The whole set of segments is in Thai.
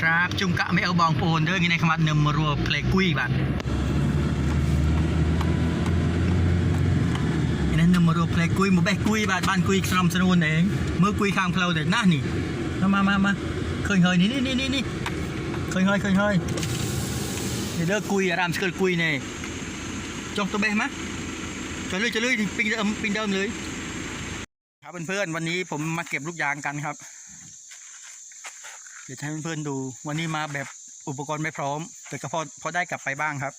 ครับจุงกะไม่เอาบองโปนเด้องี้ในขมัดเนิมมารัวเพลงกุ้ยบัดนี่นั่นเนิมมารัวเพลงกุ้ยมาแบกกุ้ยบัดบ้านกุ้ยสนมสนุนเองเมื่อกุ้ยข้างเพลาเด็ดหน้านี่มามามาเคยเฮยนี่นี่นี่นี่เคยเฮยเคยเฮยนี่เด้อกุ้ยอารามสเกิลกุ้ยเนี่ยจงตัวเบะมะจะเลยจะเลยปิงเดิมปิงเดิมเลยครับเพื่อนๆวันนี้ผมมาเก็บลูกยางกันครับ เดี๋ยวให้เพื่อนๆดู วันนี้มาแบบอุปกรณ์ไม่พร้อม แต่ก็พอพอได้กลับไปบ้างครับ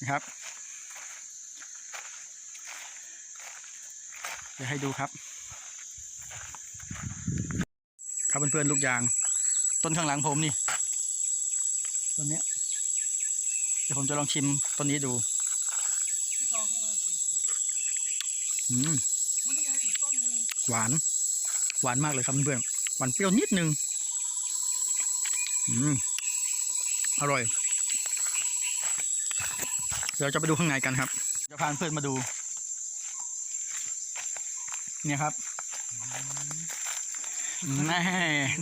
นะครับเดี๋ยวให้ดูครับ ครับเพื่อนๆลูกยาง ต้นข้างหลังผมนี่ต้นเนี้ยเดี๋ยวผมจะลองชิมต้นนี้ดูอืมหวาน หวานมากเลยครับเพื่อนๆหวานเปรี้ยวนิดนึง อืมอร่อย เดี๋ยวจะไปดูข้างในกันครับ จะพาเพื่อนมาดู เนี่ยครับแน่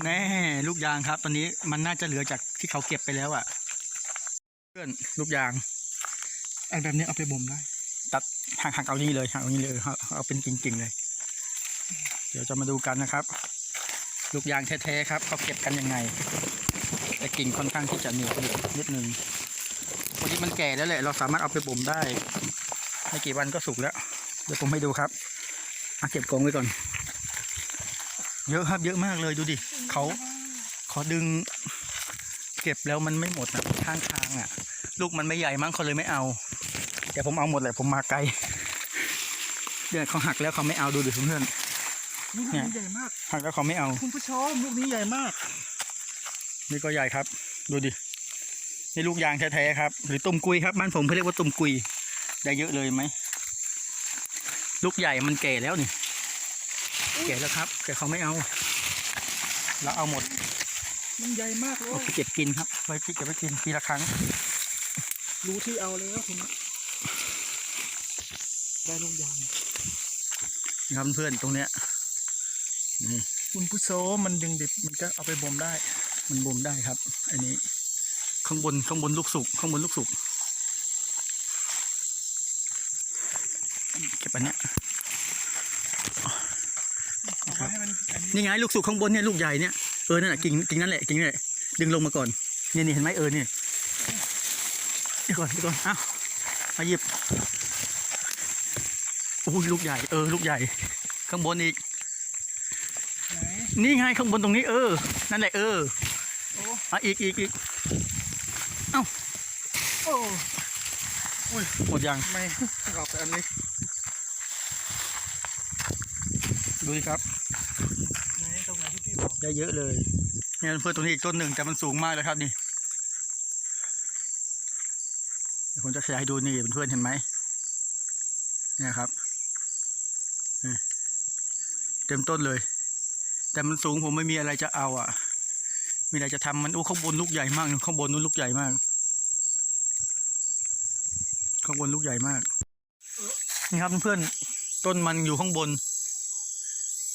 แน่ลูกยางครับ ตอนนี้มันน่าจะเหลือจากที่เขาเก็บไปแล้วอะ่ะ เพื่อนลูกยาง อันแบบนี้เอาไปบ่มได้ ตัดหักหักเอานี่เลยหักเอานี่เลยเอาเอาเป็นจริงๆเลย เดี๋ยวจะมาดูกันนะครับ ลูกยางแท้ๆครับเขาเก็บกันยังไงแต่ กิ่งค่อนข้างที่จะเหนียวนิดนึงพอดีมันแก่แล้วแหละ เราสามารถเอาไปบ่มได้ ไม่กี่วันก็สุกแล้ว เดี๋ยวผมให้ดูครับมาเก็บกองไว้ก่อน เยอะครับเยอะมากเลยดูดิเขาขอดึง เก็บแล้วมันไม่หมดนะข้างทางอะ ลูกมันไม่ใหญ่มั้งเขาเลยไม่เอาแต่ผมเอาหมดเลยผมมาไกลเดี๋ยวเขาหักแล้วเขาไม่เอาดูดิเพื่อนลูกเนี่นี้ยใหญ่มากหักแล้วเขาไม่เอา คุณผู้ชมลูกนี้ใหญ่มาก นี่ก็ใหญ่ครับ ดูดินี่ลูกยางแท้ๆครับ หรือตุ่มกุยครับบ้านผมเขาเรียกว่าตุ่มกุย ได้เยอะเลยไหมลูกใหญ่มันแก่แล้วนี่แก่แล้วครับ แต่เขาไม่เอาเราเอาหมด มันใหญ่มากเลเอายไปเก็บกินครับไว้เก็บไว้กินปีละครั้ง รู้ที่เอาแล้วทีนี้ได้ลูกยางนะครับเพื่อนตรงเนี้ยนี่คุณผู้ชมมันดึงดิบมันก็เอาไปบ่มได้ มันบ่มได้ครับ อันนี้ ข้างบนข้างบนลูกสุกข้างบนลูกสุกเก็บอันเนี้ยเอาไว้ให้มันอันนี้นี่ไงลูกสุกข้างบนเนี่ยลูกใหญ่เนี่ยเออนั่นแหละกิ่งกิ่งนั่นแหละกิ่งนั่นแหละดึงลงมาก่อนนี่นี่เห็นไหมเออเนี่ยเดี๋ยวก่อนเดี๋ยวก่อนอ้าวมาหยิบโอ้ยลูกใหญ่เออลูกใหญ่ ข้างบนอีกไหนนี่ไงข้างบนตรงนี้เออ นั่นแหละเออ โอ้อะอีกอีกอีกโอ้หมดยังไม่เอาไปอันนี้ ดูสิครับไหนตรงไหนที่พี่บอกได้เยอะเลยเนี่ยเพื่อนตรงนี้อีกต้นหนึ่งแต่มันสูงมากเลยครับนี่เดี๋ยวผมจะขยายให้ดูนี่เพื่อนๆเห็นไหมเนี่ยครับนี่เต็มต้นเลย แต่มันสูงผมไม่มีอะไรจะเอาอะ มีอะไรจะทำมันโอ้ข้างบนลูกใหญ่มากข้างบนนู้นลูกใหญ่มาก ข้างบนลูกใหญ่มาก นี่ครับเพื่อนๆต้นมันอยู่ข้างบน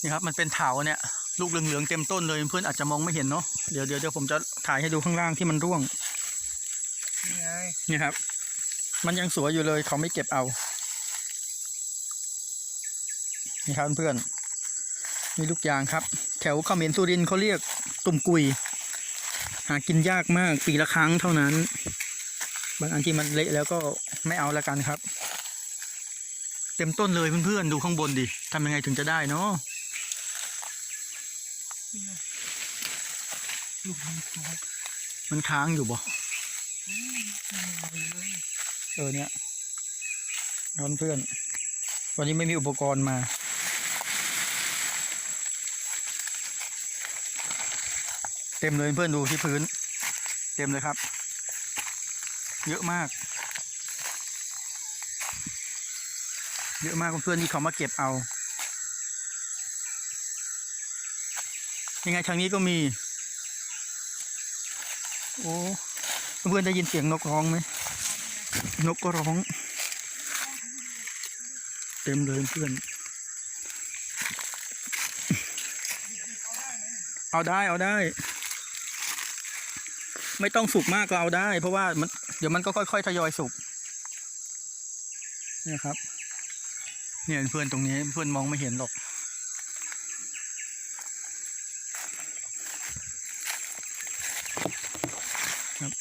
นี่ครับ มันเป็นเถาเนี่ย ลูกเหลืองๆเต็มต้นเลยเพื่อนอาจจะมองไม่เห็นเนาะเดี๋ยวเดี๋ยวเดี๋ยวผมจะถ่ายให้ดูข้างล่างที่มันร่วงนี่ไงนี่ครับ มันยังสวยอยู่เลยเขาไม่เก็บเอา นี่ครับเพื่อนมีลูกยางครับ แถวเขมรสุรินทร์เขาเรียกตุ่มกุย หากินยากมากปีละครั้งเท่านั้น บางอันที่มันเละแล้วก็ไม่เอาละกันครับ เต็มต้นเลยเพื่อนๆดูข้างบนดิทำยังไงถึงจะได้เนาะมันค้างอยู่บ่เลยเออเนี่ยนอนเพื่อน วันนี้ไม่มีอุปกรณ์มา เต็มเลยเพื่อนดูที่พื้น เต็มเลยครับ เยอะมาก เยอะมากเพื่อนๆที่เขามาเก็บเอา ยังไงทางนี้ก็มี โอ้เพื่อนได้ยินเสียงนกร้องไหมนกก็ร้อง เต็มเลยเพื่อน เอาได้เอาได้ ไม่ต้องสุกมากก็เอาได้ เพราะว่ามันเดี๋ยวมันก็ค่อยๆทยอยสุกเนี่ยครับ เนี่ยเพื่อนตรงนี้เพื่อนมองไม่เห็นหรอก ครับ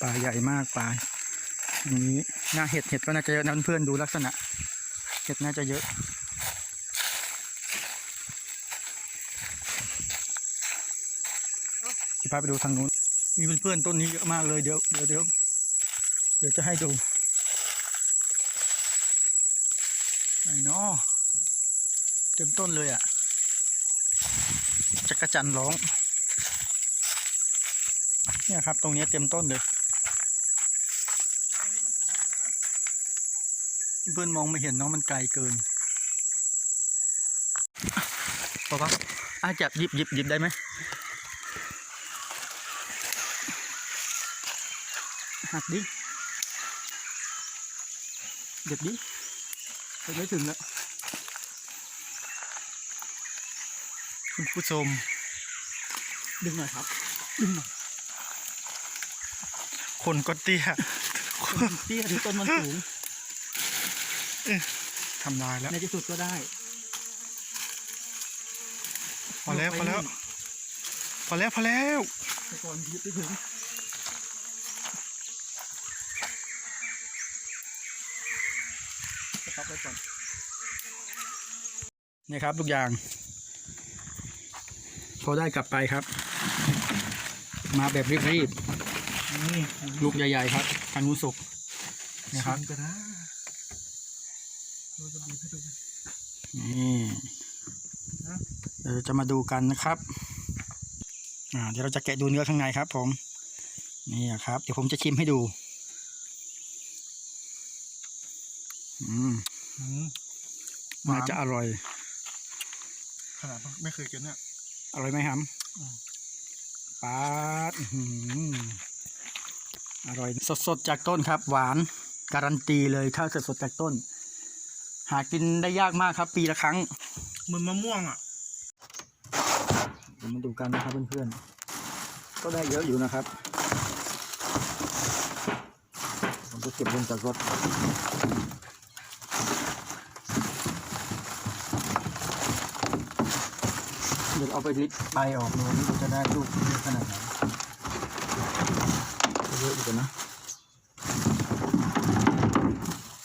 ปลาใหญ่มากปลาอย่างนี้หน้าเห็ดเห็ดก็น่าจะเยอะนะเพื่อนดูลักษณะ เห็ดน่าจะเยอะ จะ พาไปดูทางนู้น มีเพื่อนๆต้นนี้เยอะมากเลยเดี๋ยวเดี๋ยวเดี๋ยวเดี๋ยวจะให้ดูไอ้นอเต็มต้นเลยอะจักระจันร้อง เนี่ยครับ ตรงนี้เต็มต้นเลยเพื่อนมองไม่เห็นเนาะมันไกลเกินปะปะอาจับหยิบหยิบหยิบได้ไหม หักดิเด็ดดิไปไม่ถึงแล้วคุณผู้ชม ดึงหน่อยครับ ดึงหน่อยคนก็เตี้ยเตี้ยที่ต้นมันสูงทำลายแล้วในที่สุดก็ได้ พอแล้ว พอแล้ว พอแล้ว พอแล้วแต่ก่อนหยิบไปถึงสต็อป ไว้ก่อนนี่ครับทุกอย่าง พอได้กลับไปครับ มาแบบรีบนี่ๆลูกใหญ่ๆครับทางนู้นสุกนะครับ ชิมกันนะเราจะบีบให้ดูไหมนี่นะ เดี๋ยวเราจะมาดูกันนะครับ อ่า เดี๋ยวเราจะแกะดูเนื้อข้างในครับ ผม นี่ครับ เดี๋ยวผมจะชิมให้ดู อืมอืม น่าจะอร่อย ขนาดไม่เคยกินเนี่ย อร่อยไหมครับอืมปาดอื้อหืออร่อย สดๆจากต้นครับ หวาน การันตีเลยถ้าสดๆจากต้น หากินได้ยากมากครับ ปีละครั้งเหมือนมะม่วงอะเดี๋ยวมาดูกันนะครับเพื่อนๆ ก็ได้เยอะอยู่นะครับ ผมจะเก็บลงจากรถ เดี๋ยวเอาไปริดไปออกนู่นจะได้ลูกเยอะขนาดไหนเยอะอยู่กันะ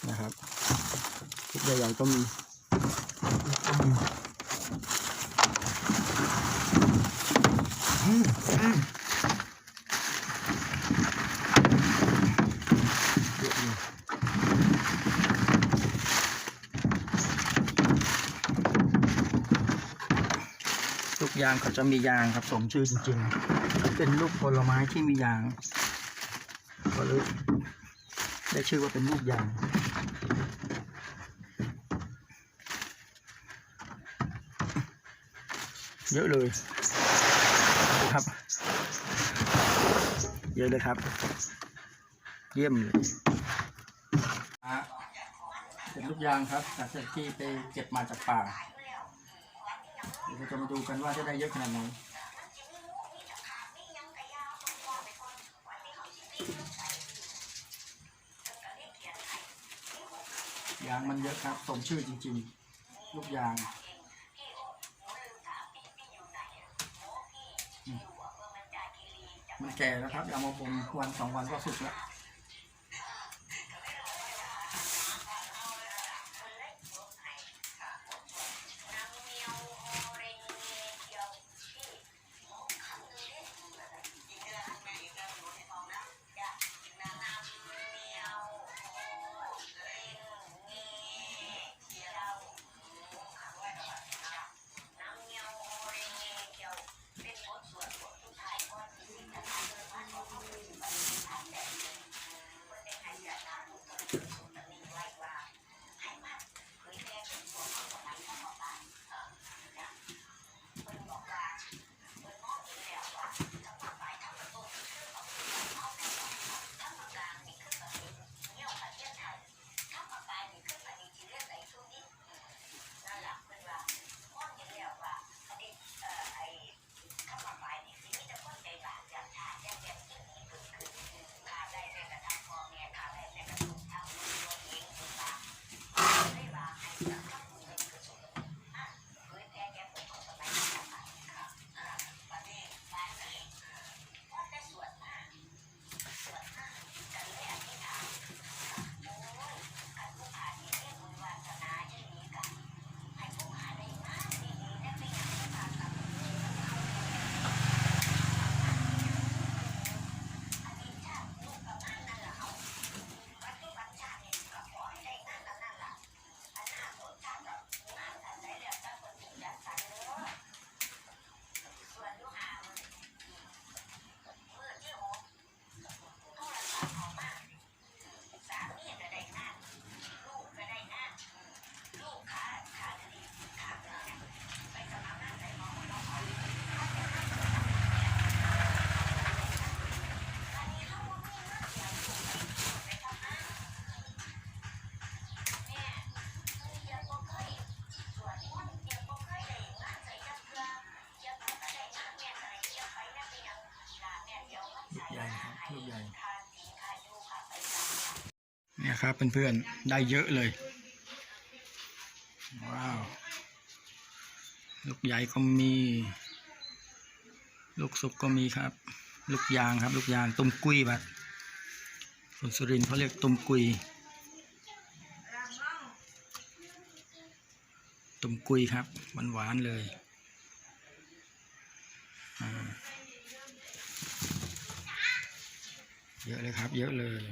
นะครับทุกใหญ่ๆก็มี เยอะอยู่ลูก ยางเขาจะมียางครับสมชื่อจริงๆ เป็นลูกผลไม้ที่มียางก็เลยได้ชื่อว่าเป็นลูกยางเยอะเลยครับ เยอะเลยครับ เยี่ยมเลยเป็นลูกยางครับจากที่ไปเก็บมาจากป่า ดี๋ยวเราจะมาดูกันว่าจะได้เยอะขนาดไหนยางมันเยอะครับสมชื่อจริงๆ ลูกยางมันแก่แล้วครับเอามาบ่มวันสองวันก็สุกแล้ว เนี่ยครับเพื่อนๆได้เยอะเลย ว้าว ลูกใหญ่ก็มี ลูกสุกก็มีครับ ลูกยางครับ ลูกยางตุ้มกุยบัดคนสุรินเขาเรียกตุ้มกุยตุ้มกุยครับหวานเลยอ่าเยอะเลยครับ เยอะเลย